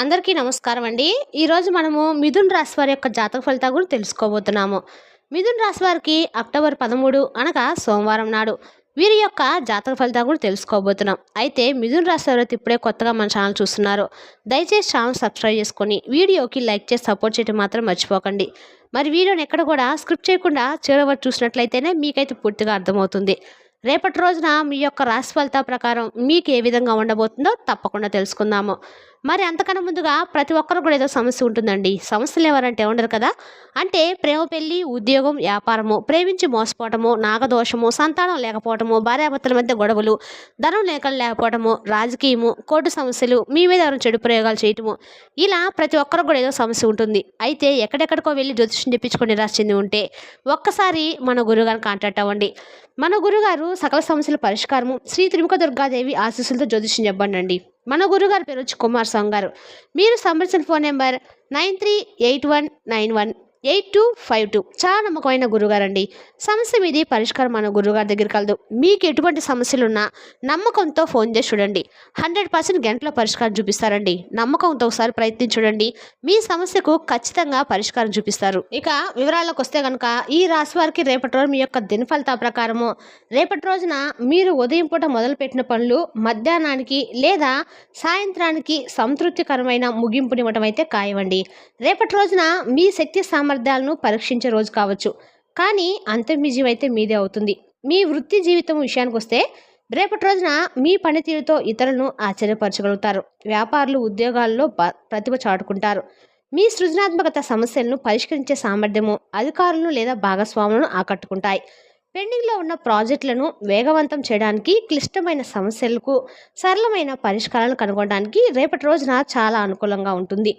అందరికీ నమస్కారం అండి. ఈరోజు మనము మిథున్ రాశి వారి యొక్క జాతక ఫలితాలు గురించి తెలుసుకోబోతున్నాము. మిథున్ రాశి వారికి అక్టోబర్ పదమూడు అనగా సోమవారం నాడు వీరి యొక్క జాతక ఫలితాలు కూడా తెలుసుకోబోతున్నాం. అయితే మిథున్ రాశి వారి ఇప్పుడే కొత్తగా మన ఛానల్ చూస్తున్నారు. దయచేసి ఛానల్ సబ్స్క్రైబ్ చేసుకొని వీడియోకి లైక్ చేసి సపోర్ట్ చేయడం మాత్రం మర్చిపోకండి. మరి వీడియోని ఎక్కడ కూడా స్క్రిప్ట్ చేయకుండా చివరి చూసినట్లయితేనే మీకైతే పూర్తిగా అర్థమవుతుంది. రేపటి రోజున మీ యొక్క రాశి ఫలితాల ప్రకారం మీకు ఏ విధంగా ఉండబోతుందో తప్పకుండా తెలుసుకుందాము. మరి అంతకన్నా ముందుగా ప్రతి ఒక్కరు కూడా ఏదో సమస్య ఉంటుందండి. సమస్యలు ఎవరంటే ఉండరు కదా? అంటే ప్రేమ పెళ్ళి ఉద్యోగం వ్యాపారము ప్రేమించి మోసపోవటము నాగదోషము సంతానం లేకపోవటము భార్యాభర్తల మధ్య గొడవలు ధనం లేక లేకపోవటము రాజకీయము కోర్టు సమస్యలు మీ మీద ఎవరైనా చెడు ప్రయోగాలు చేయటము ఇలా ప్రతి ఒక్కరు కూడా ఏదో సమస్య ఉంటుంది. అయితే ఎక్కడెక్కడికో వెళ్ళి జ్యోతిష్యం చెప్పించుకొని నిరాశ చెంది ఉంటే ఒక్కసారి మన గురుగారిని కాంటాక్ట్ అవ్వండి. మన గురుగారు సకల సమస్యల పరిష్కారము శ్రీ త్రిముఖ దుర్గాదేవి ఆశీస్సులతో జ్యోతిష్యం చెప్పండి మన గురుగారి పేరు వచ్చి కుమార్ స్వామి గారు. మీరు సంబంధించిన phone number nine three eight one nine one eight two five two. చాలా నమ్మకమైన గురుగారండి సమస్య మీది పరిష్కారం మన గురుగారి దగ్గర కలదు మీకు ఎటువంటి సమస్యలు ఉన్నా నమ్మకంతో ఫోన్ చేసి చూడండి. హండ్రెడ్ పర్సెంట్ గంటలో పరిష్కారం చూపిస్తారండి. నమ్మకంతో ఒకసారి ప్రయత్నించి చూడండి. మీ సమస్యకు ఖచ్చితంగా పరిష్కారం చూపిస్తారు. ఇక వివరాల్లోకి వస్తే కనుక ఈ రాశి వారికి రేపటి రోజు మీ యొక్క దిన ప్రకారము. రేపటి రోజున మీరు ఉదయం పూట మొదలుపెట్టిన పనులు మధ్యాహ్నానికి లేదా సాయంత్రానికి సంతృప్తికరమైన ముగింపునివ్వటం అయితే ఖాయమండి రేపటి రోజున మీ శక్తి సామర్థ్యాలను పరీక్షించే రోజు కావచ్చు. కానీ అంతర్మిజీవం అయితే మీదే అవుతుంది. మీ వృత్తి జీవితం విషయానికి వస్తే రేపటి రోజున మీ పనితీరుతో ఇతరులను ఆశ్చర్యపరచగలుగుతారు. వ్యాపారులు ఉద్యోగాల్లో ప ప్రతిభ చాటుకుంటారు. మీ సృజనాత్మకత సమస్యలను పరిష్కరించే సామర్థ్యము అధికారులను లేదా భాగస్వాములను ఆకట్టుకుంటాయి. పెండింగ్లో ఉన్న ప్రాజెక్టులను వేగవంతం చేయడానికి క్లిష్టమైన సమస్యలకు సరళమైన పరిష్కారాలను కనుగొనడానికి రేపటి రోజున చాలా అనుకూలంగా ఉంటుంది.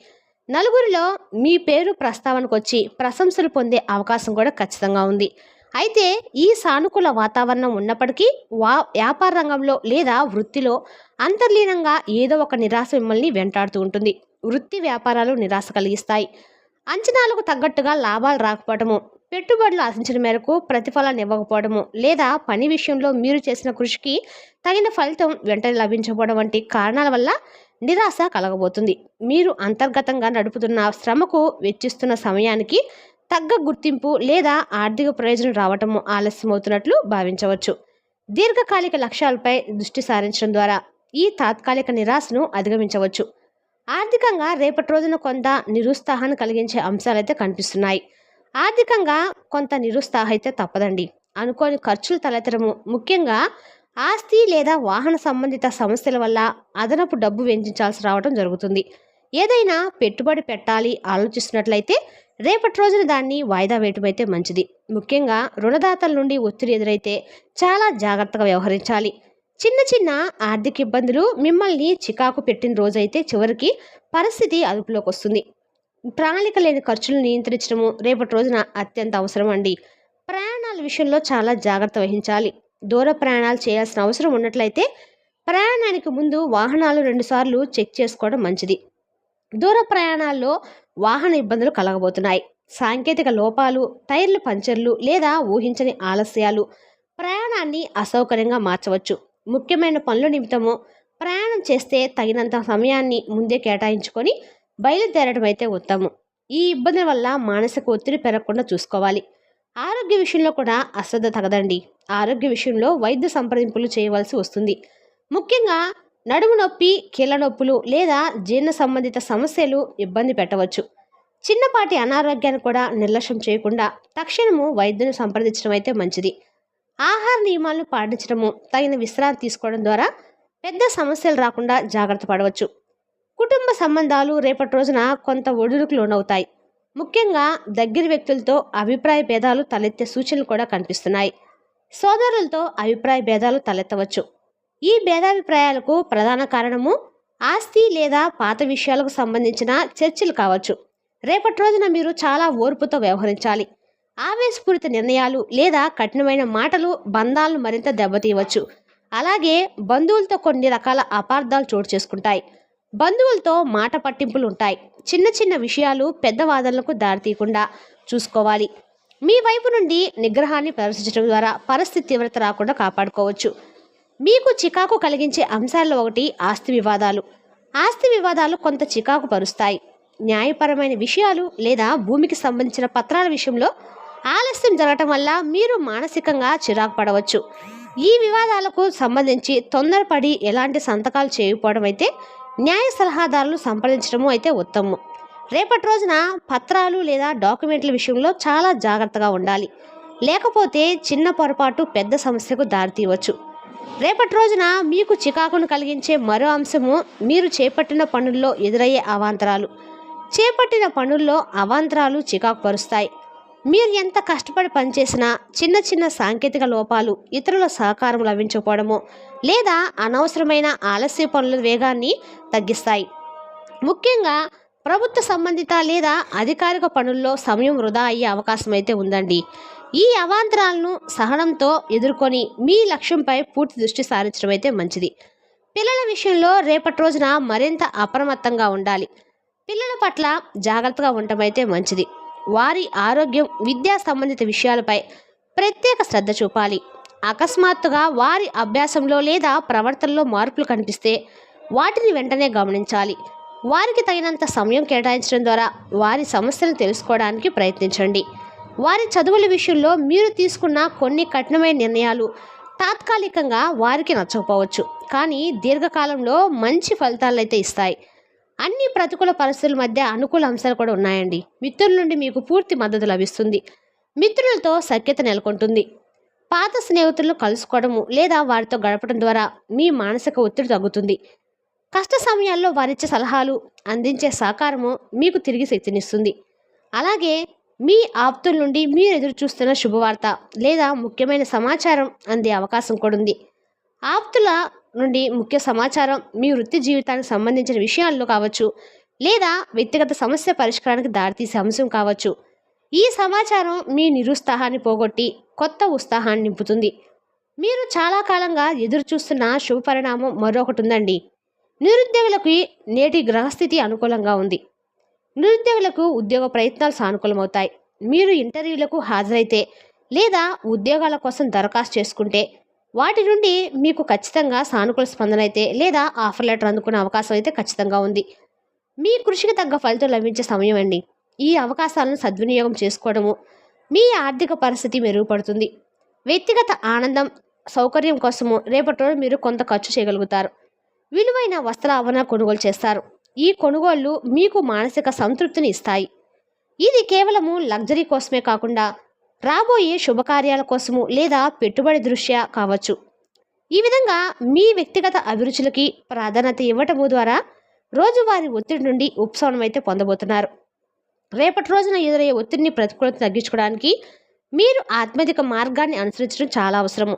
నలుగురిలో మీ పేరు ప్రస్తావనకు వచ్చి ప్రశంసలు పొందే అవకాశం కూడా ఖచ్చితంగా ఉంది. అయితే ఈ సానుకూల వాతావరణం ఉన్నప్పటికీ వా వ్యాపార రంగంలో లేదా వృత్తిలో అంతర్లీనంగా ఏదో ఒక నిరాశ మిమ్మల్ని వెంటాడుతూ ఉంటుంది. వృత్తి వ్యాపారాలు నిరాశ కలిగిస్తాయి. అంచనాలకు తగ్గట్టుగా లాభాలు రాకపోవడము పెట్టుబడులు ఆశించిన మేరకు ప్రతిఫలాన్ని ఇవ్వకపోవడము లేదా పని విషయంలో మీరు చేసిన కృషికి తగిన ఫలితం వెంటనే లభించకపోవడం వంటి కారణాల వల్ల నిరాశ కలగబోతుంది. మీరు అంతర్గతంగా నడుపుతున్న శ్రమకు వెచ్చిస్తున్న సమయానికి తగ్గ గుర్తింపు లేదా ఆర్థిక ప్రయోజనం రావటం ఆలస్యమవుతున్నట్లు భావించవచ్చు. దీర్ఘకాలిక లక్ష్యాలపై దృష్టి సారించడం ద్వారా ఈ తాత్కాలిక నిరాశను అధిగమించవచ్చు. ఆర్థికంగా రేపటి రోజున కొంత నిరుత్సాహాన్ని కలిగించే అంశాలైతే కనిపిస్తున్నాయి. ఆర్థికంగా కొంత నిరుత్సాహ అయితే తప్పదండి. అనుకోని ఖర్చులు తలెత్తడము ముఖ్యంగా ఆస్తి లేదా వాహన సంబంధిత సమస్యల వల్ల అదనపు డబ్బు వెంచించాల్సి రావడం జరుగుతుంది. ఏదైనా పెట్టుబడి పెట్టాలి ఆలోచిస్తున్నట్లయితే రేపటి రోజున దాన్ని వాయిదా వేయటం అయితే మంచిది. ముఖ్యంగా రుణదాతల నుండి ఒత్తిడి ఎదురైతే చాలా జాగ్రత్తగా వ్యవహరించాలి. చిన్న చిన్న ఆర్థిక ఇబ్బందులు మిమ్మల్ని చికాకు పెట్టిన రోజైతే చివరికి పరిస్థితి అదుపులోకి వస్తుంది. ప్రణాళిక లేని ఖర్చులను నియంత్రించడము రేపటి రోజున అత్యంత అవసరం అండి. ప్రయాణాల విషయంలో చాలా జాగ్రత్త వహించాలి. దూర ప్రయాణాలు చేయాల్సిన అవసరం ఉన్నట్లయితే ప్రయాణానికి ముందు వాహనాలు రెండుసార్లు చెక్ చేసుకోవడం మంచిది. దూర ప్రయాణాల్లో వాహన ఇబ్బందులు కలగబోతున్నాయి. సాంకేతిక లోపాలు టైర్లు పంచర్లు లేదా ఊహించని ఆలస్యాలు ప్రయాణాన్ని అసౌకర్యంగా మార్చవచ్చు. ముఖ్యమైన పనుల నిమిత్తము ప్రయాణం చేస్తే తగినంత సమయాన్ని ముందే కేటాయించుకొని బయలుదేరడం అయితే ఉత్తమం. ఈ ఇబ్బంది వల్ల మానసిక ఒత్తిడి పెరగకుండా చూసుకోవాలి. ఆరోగ్య విషయంలో కూడా అశ్రద్ధ తగదండి. ఆరోగ్య విషయంలో వైద్య సంప్రదింపులు చేయవలసి వస్తుంది. ముఖ్యంగా నడుము నొప్పి కీళ్ళ నొప్పులు లేదా జీర్ణ సంబంధిత సమస్యలు ఇబ్బంది పెట్టవచ్చు. చిన్నపాటి అనారోగ్యాన్ని కూడా నిర్లక్ష్యం చేయకుండా తక్షణము వైద్యుని సంప్రదించడం అయితే మంచిది. ఆహార నియమాలను పాటించడము తగిన విశ్రాంతి తీసుకోవడం ద్వారా పెద్ద సమస్యలు రాకుండా జాగ్రత్త పడవచ్చు. కుటుంబ సంబంధాలు రేపటి రోజున కొంత ఒడిదుడుకు లోనవుతాయి. ముఖ్యంగా దగ్గర వ్యక్తులతో అభిప్రాయ భేదాలు తలెత్తే సూచనలు కూడా కనిపిస్తున్నాయి. సోదరులతో అభిప్రాయ భేదాలు తలెత్తవచ్చు. ఈ భేదాభిప్రాయాలకు ప్రధాన కారణము ఆస్తి లేదా పాత విషయాలకు సంబంధించిన చర్చలు కావచ్చు. రేపటి రోజున మీరు చాలా ఓర్పుతో వ్యవహరించాలి. ఆవేశపూరిత నిర్ణయాలు లేదా కఠినమైన మాటలు బంధాలను మరింత దెబ్బతీయవచ్చు. అలాగే బంధువులతో కొన్ని రకాల అపార్థాలు చోటు చేసుకుంటాయి. బంధువులతో మాట పట్టింపులు ఉంటాయి చిన్న చిన్న విషయాలు పెద్ద వాదనలకు దారితీయకుండా చూసుకోవాలి. మీ వైపు నుండి నిగ్రహాన్ని ప్రదర్శించడం ద్వారా పరిస్థితి తీవ్రత రాకుండా కాపాడుకోవచ్చు. మీకు చికాకు కలిగించే అంశాల్లో ఒకటి ఆస్తి వివాదాలు. ఆస్తి వివాదాలు కొంత చికాకు పరుస్తాయి. న్యాయపరమైన విషయాలు లేదా భూమికి సంబంధించిన పత్రాల విషయంలో ఆలస్యం జరగటం వల్ల మీరు మానసికంగా చిరాకు పడవచ్చు. ఈ వివాదాలకు సంబంధించి తొందరపడి ఎలాంటి సంతకాలు చేయకపోవడం అయితే న్యాయ సలహాదారులు సంప్రదించడము అయితే ఉత్తమం. రేపటి రోజున పత్రాలు లేదా డాక్యుమెంట్ల విషయంలో చాలా జాగ్రత్తగా ఉండాలి. లేకపోతే చిన్న పొరపాటు పెద్ద సమస్యకు దారితీయవచ్చు. రేపటి రోజున మీకు చికాకును కలిగించే మరో అంశము మీరు చేపట్టిన పనుల్లో ఎదురయ్యే అవాంతరాలు. చేపట్టిన పనుల్లో అవాంతరాలు చికాకు పరుస్తాయి. మీరు ఎంత కష్టపడి పనిచేసినా చిన్న చిన్న సాంకేతిక లోపాలు ఇతరుల సహకారం లభించకపోవడము లేదా అనవసరమైన ఆలస్య పనుల వేగాన్ని తగ్గిస్తాయి. ముఖ్యంగా ప్రభుత్వ సంబంధిత లేదా అధికారిక పనుల్లో సమయం వృధా అయ్యే అవకాశం అయితే ఉందండి. ఈ అవాంతరాలను సహనంతో ఎదుర్కొని మీ లక్ష్యంపై పూర్తి దృష్టి సారించడం అయితే మంచిది. పిల్లల విషయంలో రేపటి రోజున మరింత అప్రమత్తంగా ఉండాలి. పిల్లల పట్ల జాగ్రత్తగా ఉండటం అయితే మంచిది. వారి ఆరోగ్యం విద్యా సంబంధిత విషయాలపై ప్రత్యేక శ్రద్ధ చూపాలి. అకస్మాత్తుగా వారి అభ్యాసంలో లేదా ప్రవర్తనలో మార్పులు కనిపిస్తే వాటిని వెంటనే గమనించాలి. వారికి తగినంత సమయం కేటాయించడం ద్వారా వారి సమస్యలను తెలుసుకోవడానికి ప్రయత్నించండి. వారి చదువుల విషయంలో మీరు తీసుకున్న కొన్ని కఠినమైన నిర్ణయాలు తాత్కాలికంగా వారికి నచ్చకపోవచ్చు. కానీ దీర్ఘకాలంలో మంచి ఫలితాలు అయితే ఇస్తాయి. అన్ని ప్రతికూల పరిస్థితుల మధ్య అనుకూల అంశాలు కూడా ఉన్నాయండి. మిత్రుల నుండి మీకు పూర్తి మద్దతు లభిస్తుంది. మిత్రులతో సఖ్యత నెలకొంటుంది. పాత స్నేహితులను కలుసుకోవడము లేదా వారితో గడపడం ద్వారా మీ మానసిక ఒత్తిడి తగ్గుతుంది. కష్ట సమయాల్లో వారిచ్చే సలహాలు అందించే సహకారము మీకు తిరిగి శక్తినిస్తుంది. అలాగే మీ ఆప్తుల నుండి మీరు ఎదురు చూస్తున్న శుభవార్త లేదా ముఖ్యమైన సమాచారం అందే అవకాశం కూడా ఉంది ఆప్తుల నుండి ముఖ్య సమాచారం మీ వృత్తి జీవితానికి సంబంధించిన విషయాల్లో కావచ్చు లేదా వ్యక్తిగత సమస్య పరిష్కారానికి దారితీసే అంశం కావచ్చు. ఈ సమాచారం మీ నిరుత్సాహాన్ని పోగొట్టి కొత్త ఉత్సాహాన్ని నింపుతుంది. మీరు చాలా కాలంగా ఎదురు చూస్తున్న శుభ పరిణామం మరొకటి ఉందండి. నిరుద్యోగులకి నేటి గ్రహస్థితి అనుకూలంగా ఉంది. నిరుద్యోగులకు ఉద్యోగ ప్రయత్నాలు సానుకూలమవుతాయి. మీరు ఇంటర్వ్యూలకు హాజరైతే లేదా ఉద్యోగాల కోసం దరఖాస్తు చేసుకుంటే వాటి నుండి మీకు ఖచ్చితంగా సానుకూల స్పందన అయితే లేదా ఆఫర్ లెటర్ అందుకునే అవకాశం అయితే ఖచ్చితంగా ఉంది. మీ కృషికి తగ్గ ఫలితం లభించే సమయం అండి. ఈ అవకాశాలను సద్వినియోగం చేసుకోవడము మీ ఆర్థిక పరిస్థితి మెరుగుపడుతుంది. వ్యక్తిగత ఆనందం సౌకర్యం కోసము రేపటి రోజు మీరు కొంత ఖర్చు చేయగలుగుతారు. విలువైన వస్త్ర ఆవరణ కొనుగోలు చేస్తారు. ఈ కొనుగోళ్ళు మీకు మానసిక సంతృప్తిని ఇస్తాయి. ఇది కేవలము లగ్జరీ కోసమే కాకుండా రాబోయే శుభకార్యాల కోసము లేదా పెట్టుబడి దృష్ట్యా కావచ్చు. ఈ విధంగా మీ వ్యక్తిగత అభిరుచులకి ప్రాధాన్యత ఇవ్వటము ద్వారా రోజువారీ ఒత్తిడి నుండి ఉపశమనం అయితే పొందబోతున్నారు. రేపటి రోజున ఎదురయ్యే ఒత్తిడిని ప్రతికూలత తగ్గించుకోవడానికి మీరు ఆత్మధిక మార్గాన్ని అనుసరించడం చాలా అవసరము.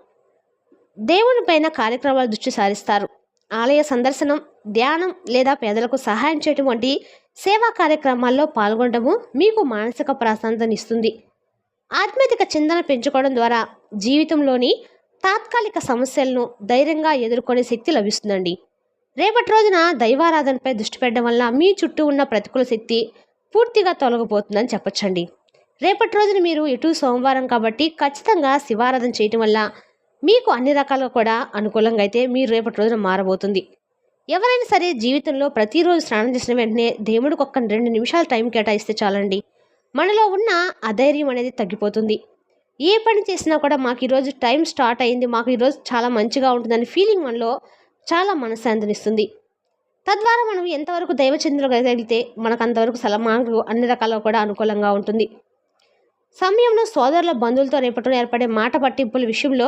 దేవుని పైన కార్యక్రమాల దృష్టి సారిస్తారు. ఆలయ సందర్శనం ధ్యానం లేదా పేదలకు సహాయం చేయటం వంటి సేవా కార్యక్రమాల్లో పాల్గొనడము మీకు మానసిక ప్రశాంతనిస్తుంది ఆత్మీయత చిందన పెంచుకోవడం ద్వారా జీవితంలోని తాత్కాలిక సమస్యలను ధైర్యంగా ఎదుర్కొనే శక్తి లభిస్తుందండి. రేపటి రోజున దైవారాధనపై దృష్టి పెట్టడం వల్ల మీ చుట్టూ ఉన్న ప్రతికూల శక్తి పూర్తిగా తొలగిపోతుందని చెప్పొచ్చండి. రేపటి రోజున మీరు ఇటు సోమవారం కాబట్టి ఖచ్చితంగా శివారాధన చేయటం వల్ల మీకు అన్ని రకాలుగా కూడా అనుకూలంగా అయితే మీరు రేపటి రోజున మారబోతుంది. ఎవరైనా సరే జీవితంలో ప్రతిరోజు స్నానం చేసిన వెంటనే దేవుడికి ఒక్క రెండు నిమిషాలు టైం కేటాయిస్తే చాలండి. మనలో ఉన్న అధైర్యం అనేది తగ్గిపోతుంది. ఏ పని చేసినా కూడా మాకు ఈరోజు టైం స్టార్ట్ అయింది మాకు ఈరోజు చాలా మంచిగా ఉంటుందని ఫీలింగ్ మనలో చాలా మనశ్శాంతినిస్తుంది. తద్వారా మనం ఎంతవరకు దైవచంద్రులగలిగితే మనకు అంతవరకు సలమాకు అన్ని రకాల కూడా అనుకూలంగా ఉంటుంది. సమయంలో సోదరుల బంధువులతో రేపటిలో ఏర్పడే మాట పట్టింపుల విషయంలో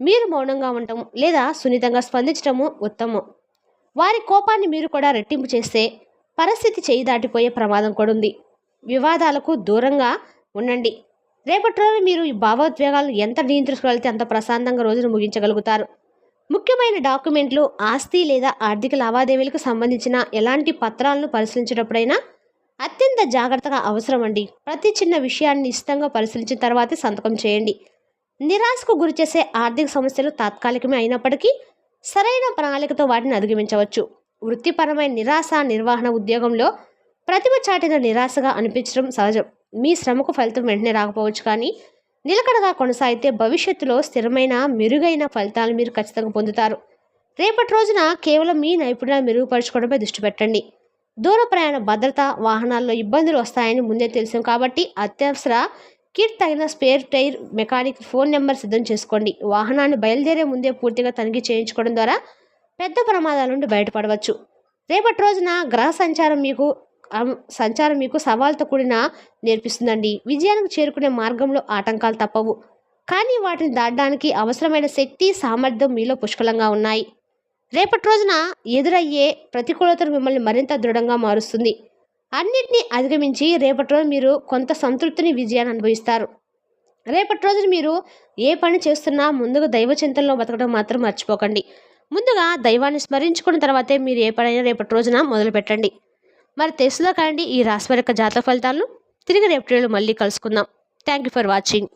మీరు మౌనంగా ఉండటం లేదా సున్నితంగా స్పందించడము ఉత్తమం. వారి కోపాన్ని మీరు కూడా రెట్టింపు చేస్తే పరిస్థితి చేయి దాటిపోయే ప్రమాదం కూడా ఉంది వివాదాలకు దూరంగా ఉండండి. రేపటి రోజు మీరు ఈ భావోద్వేగాలను ఎంత నియంత్రించగలిగితే అంత ప్రశాంతంగా రోజును ముగించగలుగుతారు. ముఖ్యమైన డాక్యుమెంట్లు ఆస్తి లేదా ఆర్థిక లావాదేవీలకు సంబంధించిన ఎలాంటి పత్రాలను పరిశీలించేటప్పుడైనా అత్యంత జాగ్రత్తగా అవసరం అండి. ప్రతి చిన్న విషయాన్ని ఇష్టంగా పరిశీలించిన తర్వాతే సంతకం చేయండి. నిరాశకు గురిచేసే ఆర్థిక సమస్యలు తాత్కాలికమే అయినప్పటికీ సరైన ప్రణాళికతో వాటిని అధిగమించవచ్చు. వృత్తిపరమైన నిరాశ నిర్వహణ ఉద్యోగంలో ప్రతిభ చాటిన నిరాశగా అనిపించడం సహజం. మీ శ్రమకు ఫలితం వెంటనే రాకపోవచ్చు కానీ నిలకడగా కొనసాగితే భవిష్యత్తులో స్థిరమైన మెరుగైన ఫలితాలు మీరు ఖచ్చితంగా పొందుతారు. రేపటి రోజున కేవలం మీ నైపుణ్యాలు మెరుగుపరచుకోవడంపై దృష్టి పెట్టండి. దూర ప్రయాణ భద్రత వాహనాల్లో ఇబ్బందులు వస్తాయని ముందే తెలుసాం కాబట్టి అత్యవసర కిట్ తగిన spare tyre mechanic phone number సిద్ధం చేసుకోండి. వాహనాన్ని బయలుదేరే ముందే పూర్తిగా తనిఖీ చేయించుకోవడం ద్వారా పెద్ద ప్రమాదాల నుండి బయటపడవచ్చు. రేపటి రోజున గ్రహ సంచారం మీకు సంచారం మీకు సవాల్తో కూడిన నేర్పిస్తుందండి. విజయానికి చేరుకునే మార్గంలో ఆటంకాలు తప్పవు. కానీ వాటిని దాటడానికి అవసరమైన శక్తి సామర్థ్యం మీలో పుష్కలంగా ఉన్నాయి. రేపటి రోజున ఎదురయ్యే ప్రతికూలతలు మిమ్మల్ని మరింత దృఢంగా మారుస్తుంది. అన్నిటినీ అధిగమించి రేపటి రోజు మీరు కొంత సంతృప్తిని విజయాన్ని అనుభవిస్తారు. రేపటి రోజున మీరు ఏ పని చేస్తున్నా ముందుగా దైవ చింతనలో బతకడం మాత్రం మర్చిపోకండి. ముందుగా దైవాన్ని స్మరించుకున్న తర్వాతే మీరు ఏ పనైనా రేపటి రోజున మొదలు పెట్టండి మరి తెలుసులో కాండి ఈ రాశి యొక్క జాతక ఫలితాలను. తిరిగి రేపు మళ్ళీ కలుసుకుందాం. Thank you for watching